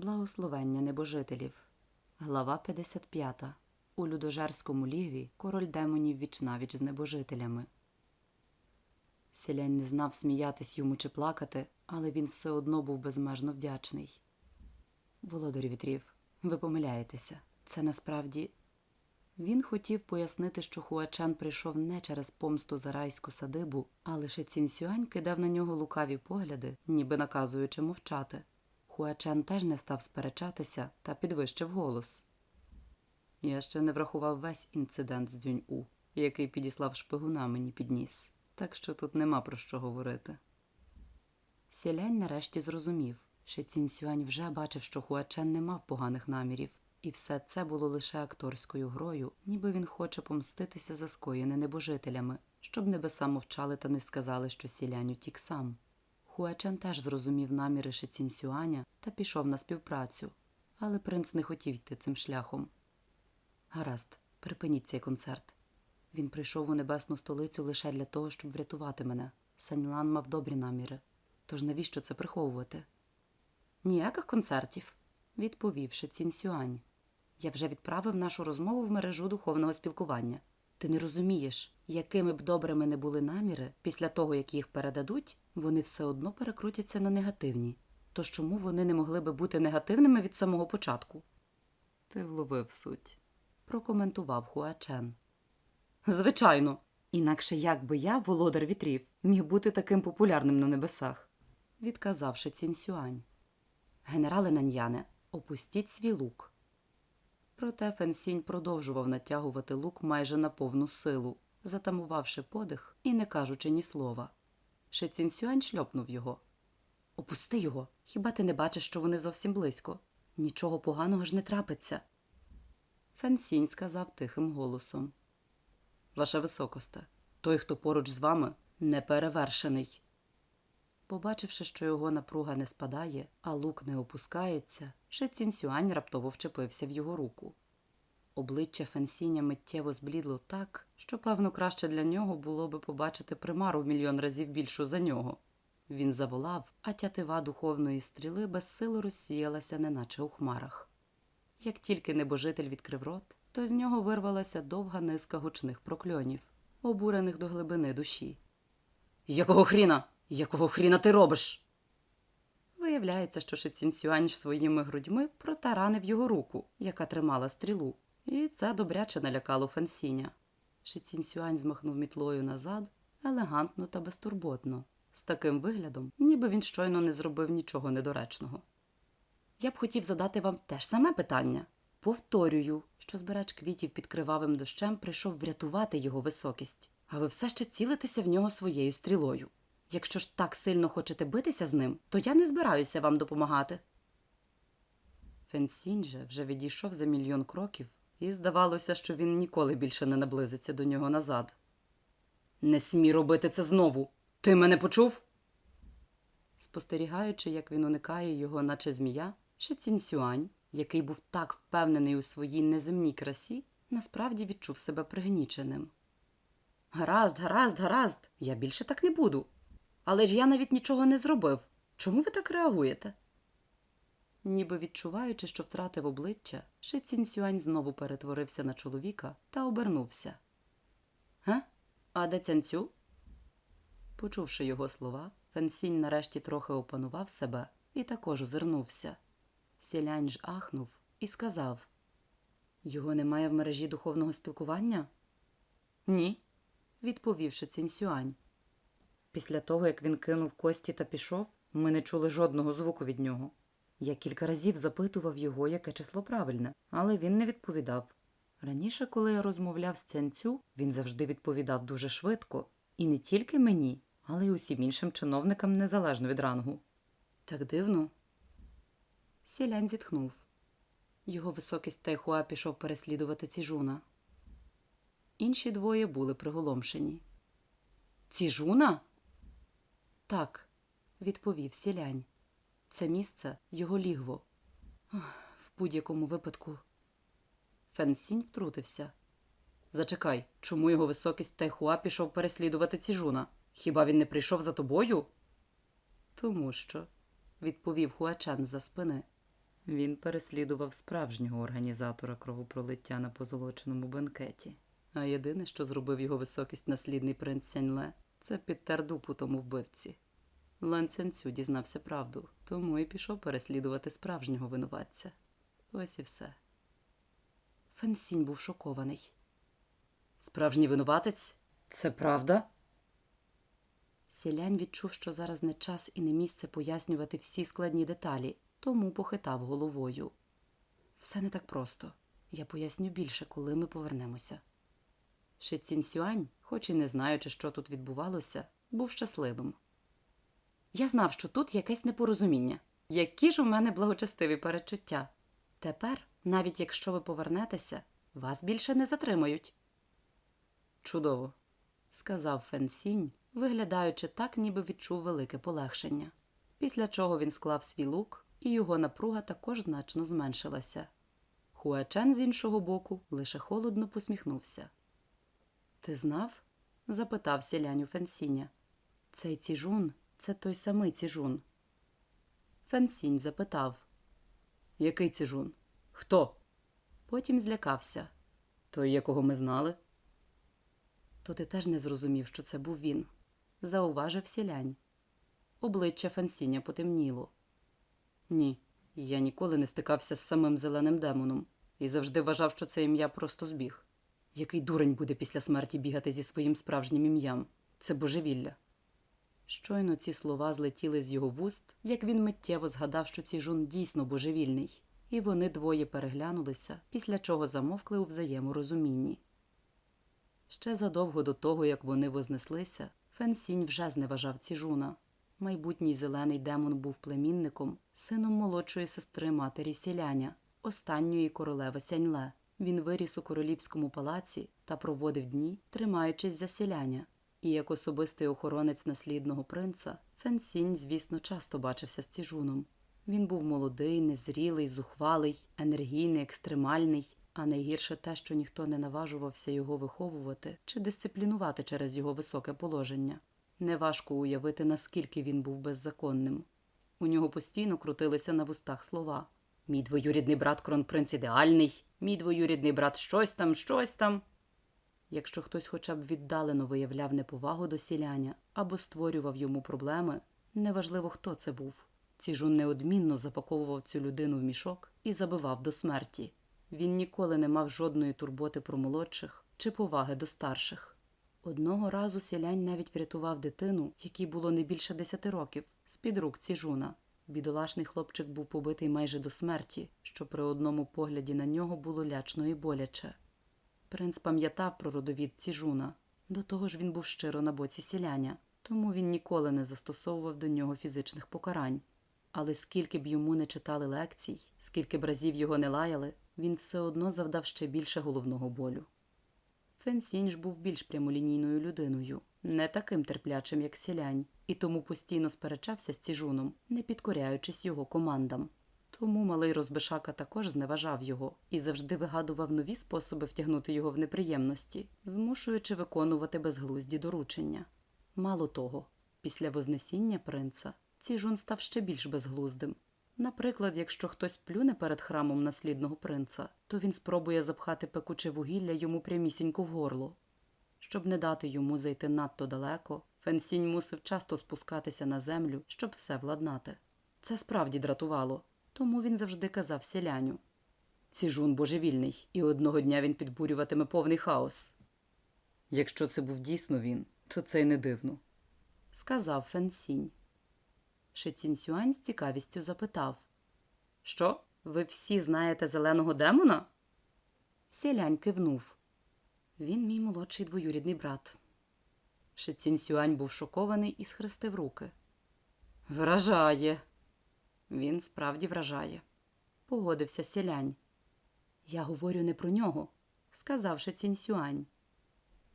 Благословення небожителів. Глава 55. У людожерському лігві король демонів вічнавіч з небожителями. Сілянь не знав, сміятись йому чи плакати, але він все одно був безмежно вдячний. Володар вітрів, ви помиляєтеся. Це насправді. Він хотів пояснити, що Хуачан прийшов не через помсту за райську садибу, а лише Цінсюань кидав на нього лукаві погляди, ніби наказуючи мовчати. Хуачен теж не став сперечатися та підвищив голос. Я ще не врахував весь інцидент з Дзюнь-У, який підіслав шпигуна мені під ніс, так що тут нема про що говорити. Сілянь нарешті зрозумів, що Цінсюань вже бачив, що Хуачен не мав поганих намірів, і все це було лише акторською грою, ніби він хоче помститися за скоєне небожителями, щоб небеса мовчали та не сказали, що сілянь утік сам. Хуачен теж зрозумів наміри Шицінсюаня та пішов на співпрацю, але принц не хотів йти цим шляхом. Гаразд, припиніть цей концерт. Він прийшов у небесну столицю лише для того, щоб врятувати мене. Саньлан мав добрі наміри. Тож навіщо це приховувати? Ніяких концертів, відповів Шицінсюань. Я вже відправив нашу розмову в мережу духовного спілкування. Ти не розумієш, якими б добрими не були наміри, після того, як їх передадуть, вони все одно перекрутяться на негативні. Тож чому вони не могли би бути негативними від самого початку? Ти вловив суть, прокоментував Хуачен. Звичайно. Інакше як би я, володар вітрів, міг бути таким популярним на небесах, відказавши Цінсюань. Генерале Наньяне, опустіть свій лук. Проте Фенсінь продовжував натягувати лук майже на повну силу, затамувавши подих і не кажучи ні слова. Шицінсюань шльопнув його. Опусти його. Хіба ти не бачиш, що вони зовсім близько? Нічого поганого ж не трапиться. Фенсінь сказав тихим голосом. Ваша високосте, той, хто поруч з вами, неперевершений. Побачивши, що його напруга не спадає, а лук не опускається, Шицінсюань раптово вчепився в його руку. Обличчя Фенсіня миттєво зблідло так, що, певно, краще для нього було би побачити примару в мільйон разів більшу за нього. Він заволав, а тятива духовної стріли безсило розсіялася, неначе у хмарах. Як тільки небожитель відкрив рот, то з нього вирвалася довга низка гучних прокльонів, обурених до глибини душі. Якого хріна? Якого хріна ти робиш? Виявляється, що Шицінсюань своїми грудьми протаранив його руку, яка тримала стрілу, і це добряче налякало Фансіня. Шицінсюань змахнув мітлою назад, елегантно та безтурботно, з таким виглядом, ніби він щойно не зробив нічого недоречного. Я б хотів задати вам теж саме питання. Повторюю, що збирач квітів під кривавим дощем прийшов врятувати його високість, а ви все ще цілитеся в нього своєю стрілою. Якщо ж так сильно хочете битися з ним, то я не збираюся вам допомагати. Фенсінь же вже відійшов за мільйон кроків, і здавалося, що він ніколи більше не наблизиться до нього назад. Не смій робити це знову. Ти мене почув? Спостерігаючи, як він уникає його, наче змія, ще Цінсюань, який був так впевнений у своїй неземній красі, насправді відчув себе пригніченим. Гаразд, гаразд, гаразд, я більше так не буду. Але ж я навіть нічого не зробив. Чому ви так реагуєте? Ніби відчуваючи, що втратив обличчя, Ши Цінсюань знову перетворився на чоловіка та обернувся. Га? А де цянцю? Почувши його слова, Фенсінь нарешті трохи опанував себе і також озирнувся. Сілянь ж ахнув і сказав Його немає в мережі духовного спілкування? Ні, відповівши Цінсюань. Після того, як він кинув кості та пішов, ми не чули жодного звуку від нього. Я кілька разів запитував його, яке число правильне, але він не відповідав. Раніше, коли я розмовляв з цянцю, він завжди відповідав дуже швидко, і не тільки мені, але й усім іншим чиновникам незалежно від рангу. Так дивно. Сілянь зітхнув. Його високість Тайхуа пішов переслідувати ціжуна. Інші двоє були приголомшені. Ціжуна? Так, відповів сілянь. Це місце його лігво. В будь-якому випадку. Фенсінь втрутився. Зачекай, чому його високість Тайхуа пішов переслідувати ціжуна? Хіба він не прийшов за тобою? Тому що, відповів Хуачан за спини. Він переслідував справжнього організатора кровопролиття на позолоченому бенкеті. А єдине, що зробив його високість наслідний принц Сяньле, це підтер дупу тому вбивці. Лан Цянцю дізнався правду, тому і пішов переслідувати справжнього винуватця. Ось і все. Фенсінь був шокований. Справжній винуватець? Це правда? Сілянь відчув, що зараз не час і не місце пояснювати всі складні деталі, тому похитав головою. Все не так просто. Я поясню більше, коли ми повернемося. Ши Цін Сюань, хоч і не знаючи, що тут відбувалося, був щасливим. Я знав, що тут якесь непорозуміння. Які ж у мене благочестиві перечуття. Тепер, навіть якщо ви повернетеся, вас більше не затримають. Чудово, сказав Фенсінь, виглядаючи так, ніби відчув велике полегшення. Після чого він склав свій лук, і його напруга також значно зменшилася. Хуачен з іншого боку лише холодно посміхнувся. Ти знав? запитав сілянь у Фенсіня. Цей ціжун це той самий ціжун. Фенсінь запитав Який ціжун? Хто? Потім злякався. Той, якого ми знали? То ти теж не зрозумів, що це був він, зауважив сілянь. Обличчя Фансіня потемніло. Ні, я ніколи не стикався з самим зеленим демоном і завжди вважав, що це ім'я просто збіг. Який дурень буде після смерті бігати зі своїм справжнім ім'ям? Це божевілля. Щойно ці слова злетіли з його вуст, як він миттєво згадав, що Ціжун дійсно божевільний, і вони двоє переглянулися, після чого замовкли у взаєморозумінні. Ще задовго до того, як вони вознеслися, Фенсінь вже зневажав Ціжуна. Майбутній зелений демон був племінником, сином молодшої сестри матері Сіляня, останньої королеви Сяньле. Він виріс у королівському палаці та проводив дні, тримаючись за сіляня. І як особистий охоронець наслідного принца, Фенсінь, звісно, часто бачився з Ціжуном. Він був молодий, незрілий, зухвалий, енергійний, екстремальний, а найгірше те, що ніхто не наважувався його виховувати чи дисциплінувати через його високе положення. Неважко уявити, наскільки він був беззаконним. У нього постійно крутилися на вустах слова. Мій двоюрідний брат кронпринц ідеальний, мій двоюрідний брат щось там, щось там. Якщо хтось хоча б віддалено виявляв неповагу до сіляня або створював йому проблеми, неважливо, хто це був. Ціжун неодмінно запаковував цю людину в мішок і забивав до смерті. Він ніколи не мав жодної турботи про молодших чи поваги до старших. Одного разу сілянь навіть врятував дитину, якій було не більше десяти років, з-під рук ціжуна. Бідолашний хлопчик був побитий майже до смерті, що при одному погляді на нього було лячно і боляче. Принц пам'ятав про родовід ціжуна. До того ж він був щиро на боці сіляня, тому він ніколи не застосовував до нього фізичних покарань. Але скільки б йому не читали лекцій, скільки б разів його не лаяли, він все одно завдав ще більше головного болю. Фенсінь був більш прямолінійною людиною, не таким терплячим, як сілянь, і тому постійно сперечався з ціжуном, не підкоряючись його командам. Тому малий розбишака також зневажав його і завжди вигадував нові способи втягнути його в неприємності, змушуючи виконувати безглузді доручення. Мало того, після вознесіння принца ціжун став ще більш безглуздим. Наприклад, якщо хтось плюне перед храмом наслідного принца, то він спробує запхати пекуче вугілля йому прямісінько в горло. Щоб не дати йому зайти надто далеко, Фенсінь мусив часто спускатися на землю, щоб все владнати. Це справді дратувало, тому він завжди казав селяню. Ціжун божевільний, і одного дня він підбурюватиме повний хаос. Якщо це був дійсно він, то це й не дивно, сказав Фенсінь. Шицін Сюань з цікавістю запитав Що, ви всі знаєте зеленого демона? Селянь кивнув. Він мій молодший двоюрідний брат. Шицін Сюань був шокований і схрестив руки. Вражає. Він справді вражає. Погодився селянь. Я говорю не про нього, сказав Шицін Сюань.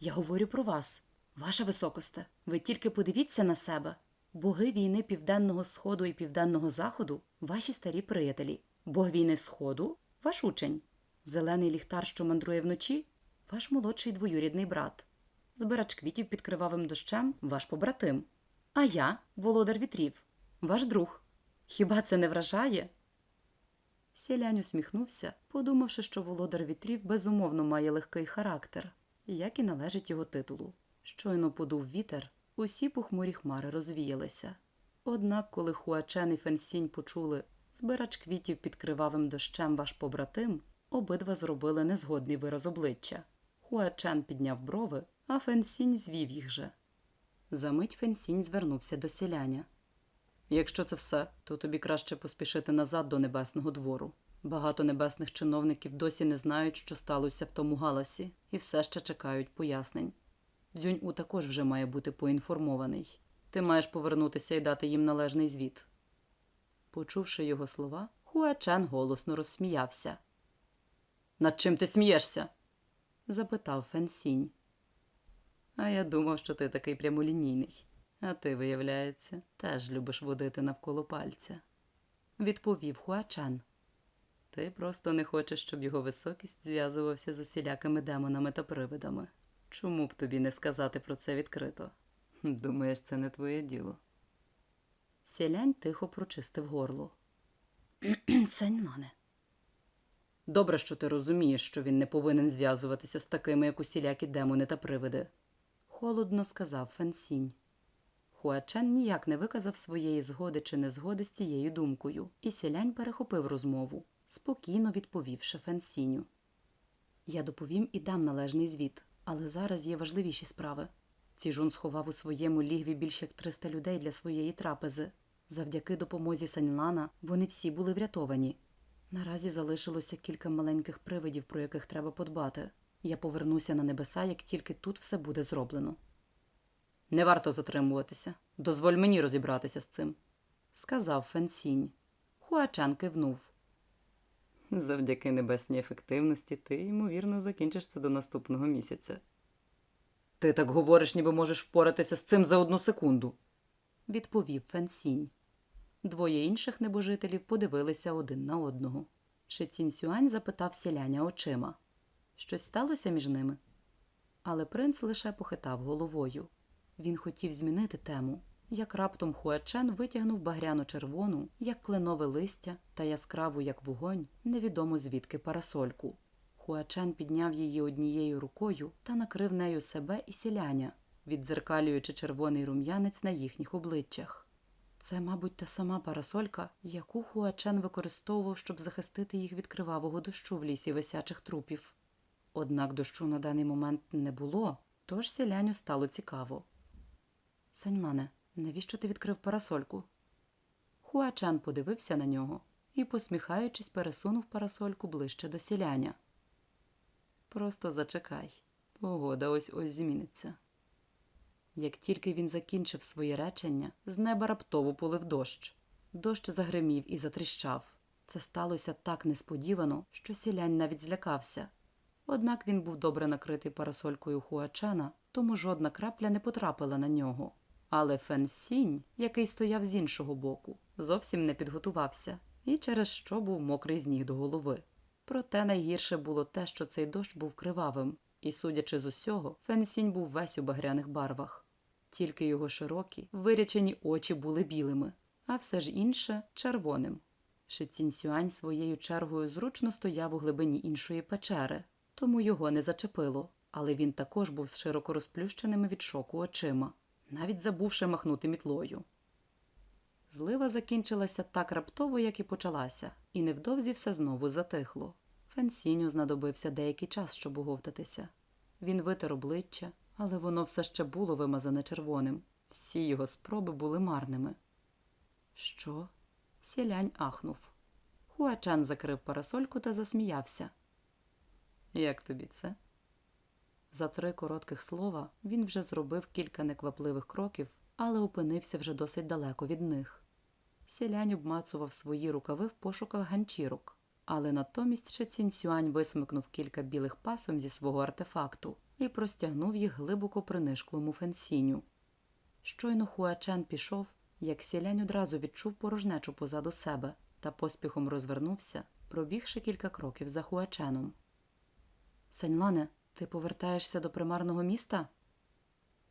Я говорю про вас, ваша високосте. Ви тільки подивіться на себе. Боги війни Південного Сходу і Південного Заходу ваші старі приятелі. Бог війни Сходу ваш учень. Зелений ліхтар, що мандрує вночі, ваш молодший двоюрідний брат. Збирач квітів під кривавим дощем ваш побратим. А я, володар вітрів, ваш друг. Хіба це не вражає? Сілянь усміхнувся, подумавши, що володар вітрів безумовно має легкий характер, як і належить його титулу. Щойно подув вітер, усі похмурі хмари розвіялися. Однак, коли Хуачен і Фенсінь почули збирач квітів під кривавим дощем ваш побратим, обидва зробили незгодний вираз обличчя. Хуачен підняв брови, а Фенсінь звів їх же. Замить Фенсінь звернувся до сіляня. Якщо це все, то тобі краще поспішити назад до небесного двору. Багато небесних чиновників досі не знають, що сталося в тому галасі, і все ще чекають пояснень. Дзюнь-У також вже має бути поінформований. Ти маєш повернутися і дати їм належний звіт. Почувши його слова, Хуачен голосно розсміявся. Над чим ти смієшся? запитав Фенсінь. А я думав, що ти такий прямолінійний. А ти, виявляється, теж любиш водити навколо пальця, відповів Хуачен. Ти просто не хочеш, щоб його високість зв'язувався з усілякими демонами та привидами. Чому б тобі не сказати про це відкрито? Думаєш, це не твоє діло. Сілянь тихо прочистив горло. Саньлане. Добре, що ти розумієш, що він не повинен зв'язуватися з такими, як усілякі демони та привиди, холодно сказав Фенсінь. Хуачен ніяк не виказав своєї згоди чи незгоди з цією думкою, і сілянь перехопив розмову, спокійно відповівши Фенсіню. Я доповім і дам належний звіт, але зараз є важливіші справи. Ціжун сховав у своєму лігві більш як 300 людей для своєї трапези. Завдяки допомозі Саньлана вони всі були врятовані. Наразі залишилося кілька маленьких привидів, про яких треба подбати. Я повернуся на небеса, як тільки тут все буде зроблено. Не варто затримуватися. Дозволь мені розібратися з цим, сказав Фенсінь. Хуачан кивнув. Завдяки небесній ефективності ти, ймовірно, закінчиш це до наступного місяця. Ти так говориш, ніби можеш впоратися з цим за одну секунду, відповів Фенсінь. Двоє інших небожителів подивилися один на одного. Шицінь Сюань запитав сіляня очима. Щось сталося між ними? Але принц лише похитав головою. Він хотів змінити тему, як раптом Хуачен витягнув багряно червону, як кленове листя та яскраву, як вогонь, невідомо звідки парасольку. Хуачен підняв її однією рукою та накрив нею себе і сіляня, віддзеркалюючи червоний рум'янець на їхніх обличчях. Це, мабуть, та сама парасолька, яку Хуачен використовував, щоб захистити їх від кривавого дощу в лісі висячих трупів. Однак дощу на даний момент не було, тож сіляню стало цікаво. Саньмане, навіщо ти відкрив парасольку? Хуачан подивився на нього і, посміхаючись, пересунув парасольку ближче до сіляня. Просто зачекай, погода ось ось зміниться. Як тільки він закінчив своє речення, з неба раптово полив дощ. Дощ загримів і затріщав. Це сталося так несподівано, що сілянь навіть злякався. Однак він був добре накритий парасолькою Хуачана, тому жодна крапля не потрапила на нього. Але Фен Сінь, який стояв з іншого боку, зовсім не підготувався і через що був мокрий з ніг до голови. Проте найгірше було те, що цей дощ був кривавим, і, судячи з усього, Фен Сінь був весь у багряних барвах. Тільки його широкі, вирячені очі були білими, а все ж інше червоним. Шицінь Сюань своєю чергою зручно стояв у глибині іншої печери, тому його не зачепило, але він також був з широко розплющеними від шоку очима, навіть забувши махнути мітлою. Злива закінчилася так раптово, як і почалася, і невдовзі все знову затихло. Фенсіню знадобився деякий час, щоб уговтатися. Він витер обличчя, але воно все ще було вимазане червоним. Всі його спроби були марними. Що? Сілянь ахнув. Хуачан закрив парасольку та засміявся. Як тобі це? За три коротких слова він вже зробив кілька неквапливих кроків, але опинився вже досить далеко від них. Сілянь обмацував свої рукави в пошуках ганчірок, але натомість Шицінь Сюань висмикнув кілька білих пасом зі свого артефакту і простягнув їх глибоко принишклому фенсіню. Щойно Хуачен пішов, як сілянь одразу відчув порожнечу позаду себе та поспіхом розвернувся, пробігши кілька кроків за Хуаченом. Саньлане, ти повертаєшся до примарного міста?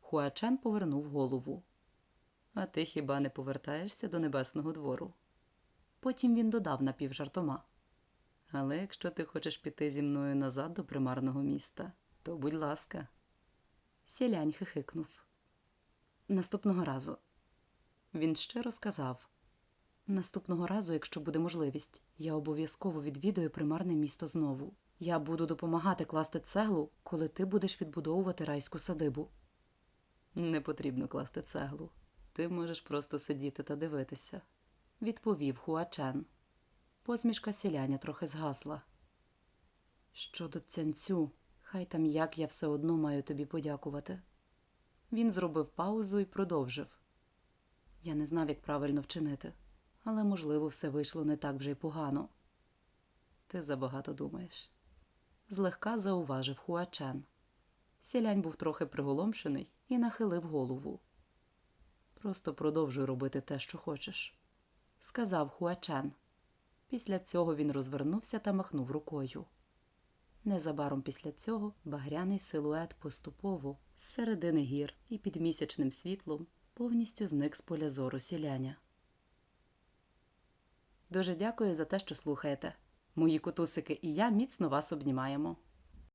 Хуачен повернув голову. А ти хіба не повертаєшся до небесного двору? Потім він додав напівжартома. Але якщо ти хочеш піти зі мною назад до примарного міста, то будь ласка. Сілянь хихикнув. Наступного разу. Він щиро сказав Наступного разу, якщо буде можливість, я обов'язково відвідаю примарне місто знову. Я буду допомагати класти цеглу, коли ти будеш відбудовувати райську садибу. Не потрібно класти цеглу. Ти можеш просто сидіти та дивитися, відповів Хуачен. Посмішка сіляня трохи згасла. Щодо цянцю, хай там як я все одно маю тобі подякувати. Він зробив паузу і продовжив. Я не знав, як правильно вчинити, але, можливо, все вийшло не так вже й погано. Ти забагато думаєш. Злегка зауважив Хуачен. Сілянь був трохи приголомшений і нахилив голову. Просто продовжуй робити те, що хочеш, сказав Хуачен. Після цього він розвернувся та махнув рукою. Незабаром після цього багряний силует поступово з середини гір і під місячним світлом повністю зник з поля зору сіляня. Дуже дякую за те, що слухаєте. Мої кутусики і я міцно вас обнімаємо.